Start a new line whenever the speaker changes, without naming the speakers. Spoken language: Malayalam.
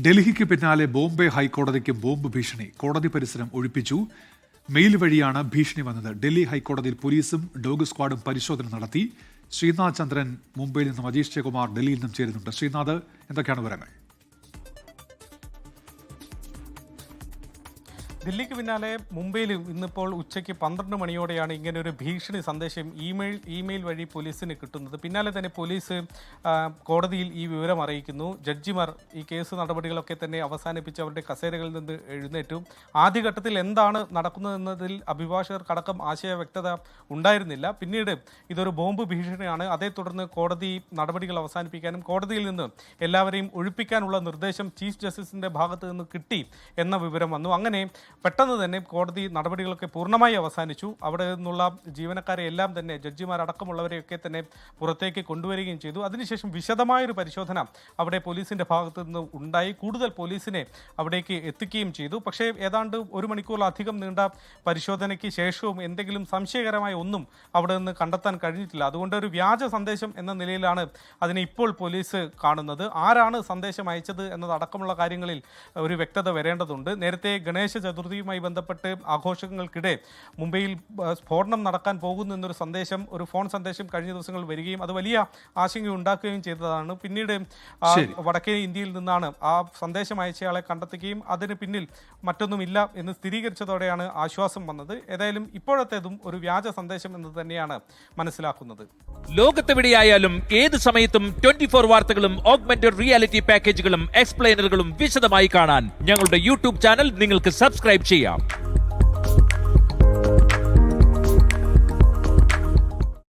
ഡൽഹിക്ക് പിന്നാലെ ബോംബെ ഹൈക്കോടതിക്ക് ബോംബ് ഭീഷണി. കോടതി പരിസരം ഒഴിപ്പിച്ചു. മെയിൽ വഴിയാണ് ഭീഷണി വന്നത്. ഡൽഹി ഹൈക്കോടതിയിൽ പോലീസും ഡോഗ് സ്ക്വാഡും പരിശോധന നടത്തി. ശ്രീനാഥ് ചന്ദ്രൻ മുംബൈയിൽ നിന്നും അജീഷ് ജയകുമാർ ഡൽഹിയിൽ നിന്നും ചേരുന്നുണ്ട്. ശ്രീനാഥ് എന്തൊക്കെയാണ് വിവരങ്ങൾ?
ദില്ലിക്ക് പിന്നാലെ മുംബൈയിൽ ഇന്നിപ്പോൾ ഉച്ചയ്ക്ക് പന്ത്രണ്ട് മണിയോടെയാണ് ഇങ്ങനെ ഒരു ഭീഷണി സന്ദേശം ഇമെയിൽ ഇമെയിൽ വഴി പോലീസിന് കിട്ടുന്നത്. പിന്നാലെ തന്നെ പോലീസ് കോടതിയിൽ ഈ വിവരം അറിയിക്കുന്നു. ജഡ്ജിമാർ ഈ കേസ് നടപടികളൊക്കെ തന്നെ അവസാനിപ്പിച്ച് അവരുടെ കസേരകളിൽ നിന്ന് എഴുന്നേറ്റു. ആദ്യഘട്ടത്തിൽ എന്താണ് നടക്കുന്നതെന്നതിൽ അഭിഭാഷകർക്കടക്കം ആശയ വ്യക്തത ഉണ്ടായിരുന്നില്ല. പിന്നീട് ഇതൊരു ബോംബ് ഭീഷണിയാണ്. അതേ തുടർന്ന് കോടതി നടപടികൾ അവസാനിപ്പിക്കാനും കോടതിയിൽ നിന്ന് എല്ലാവരെയും ഒഴിപ്പിക്കാനുള്ള നിർദ്ദേശം ചീഫ് ജസ്റ്റിസിന്റെ ഭാഗത്ത് നിന്ന് കിട്ടി എന്ന വിവരം വന്നു. അങ്ങനെ പെട്ടെന്ന് തന്നെ കോടതി നടപടികളൊക്കെ പൂർണമായി അവസാനിച്ചു. അവിടെ നിന്നുള്ള ജീവനക്കാരെ എല്ലാം തന്നെ ജഡ്ജിമാരടക്കമുള്ളവരെയൊക്കെ തന്നെ പുറത്തേക്ക് കൊണ്ടുവരികയും ചെയ്തു. അതിനുശേഷം വിശദമായൊരു പരിശോധന അവിടെ പോലീസിന്റെ ഭാഗത്ത് നിന്ന് ഉണ്ടായി. കൂടുതൽ പോലീസിനെ അവിടേക്ക് എത്തിക്കുകയും ചെയ്തു. പക്ഷേ ഏതാണ്ട് ഒരു മണിക്കൂറിലധികം നീണ്ട പരിശോധനയ്ക്ക് ശേഷവും എന്തെങ്കിലും സംശയകരമായ ഒന്നും അവിടെ നിന്ന് കണ്ടെത്താൻ കഴിഞ്ഞിട്ടില്ല. അതുകൊണ്ട് ഒരു വ്യാജ സന്ദേശം എന്ന നിലയിലാണ് അതിനെ ഇപ്പോൾ പോലീസ് കാണുന്നത്. ആരാണ് സന്ദേശം അയച്ചത് എന്നതടക്കമുള്ള കാര്യങ്ങളിൽ ഒരു വ്യക്തത വരേണ്ടതുണ്ട്. നേരത്തെ ഗണേശ ചതുർത്ഥിയുമായി ബന്ധപ്പെട്ട് ആഘോഷങ്ങൾക്കിടെ മുംബൈയിൽ സ്ഫോടനം നടക്കാൻ പോകുന്നു എന്നൊരു സന്ദേശം ഒരു ഫോൺ സന്ദേശം കഴിഞ്ഞ ദിവസങ്ങളിൽ വരികയും അത് വലിയ ആശങ്ക ഉണ്ടാക്കുകയും ചെയ്തതാണ്. പിന്നീട് വടക്കേ ഇന്ത്യയിൽ നിന്നാണ് ആ സന്ദേശം അയച്ചയാളെ കണ്ടെത്തുകയും അതിന് പിന്നിൽ മറ്റൊന്നുമില്ല എന്ന് സ്ഥിരീകരിച്ചതോടെയാണ് ആശ്വാസം വന്നത്. ഏതായാലും ഇപ്പോഴത്തേതും ഒരു വ്യാജ സന്ദേശം എന്ന് തന്നെയാണ് മനസ്സിലാക്കുന്നത്.
ലോകത്തെവിടെയായാലും ഏത് സമയത്തും ട്വന്റി ഫോർ വാർത്തകളും ഓഗ്മെന്റഡ് റിയാലിറ്റി പാക്കേജുകളും എക്സ്പ്ലെയിനറുകളും വിശദമായി കാണാൻ ഞങ്ങളുടെ യൂട്യൂബ് ചാനൽ നിങ്ങൾക്ക് സബ്സ്ക്രൈബ് ചെയ്യാം.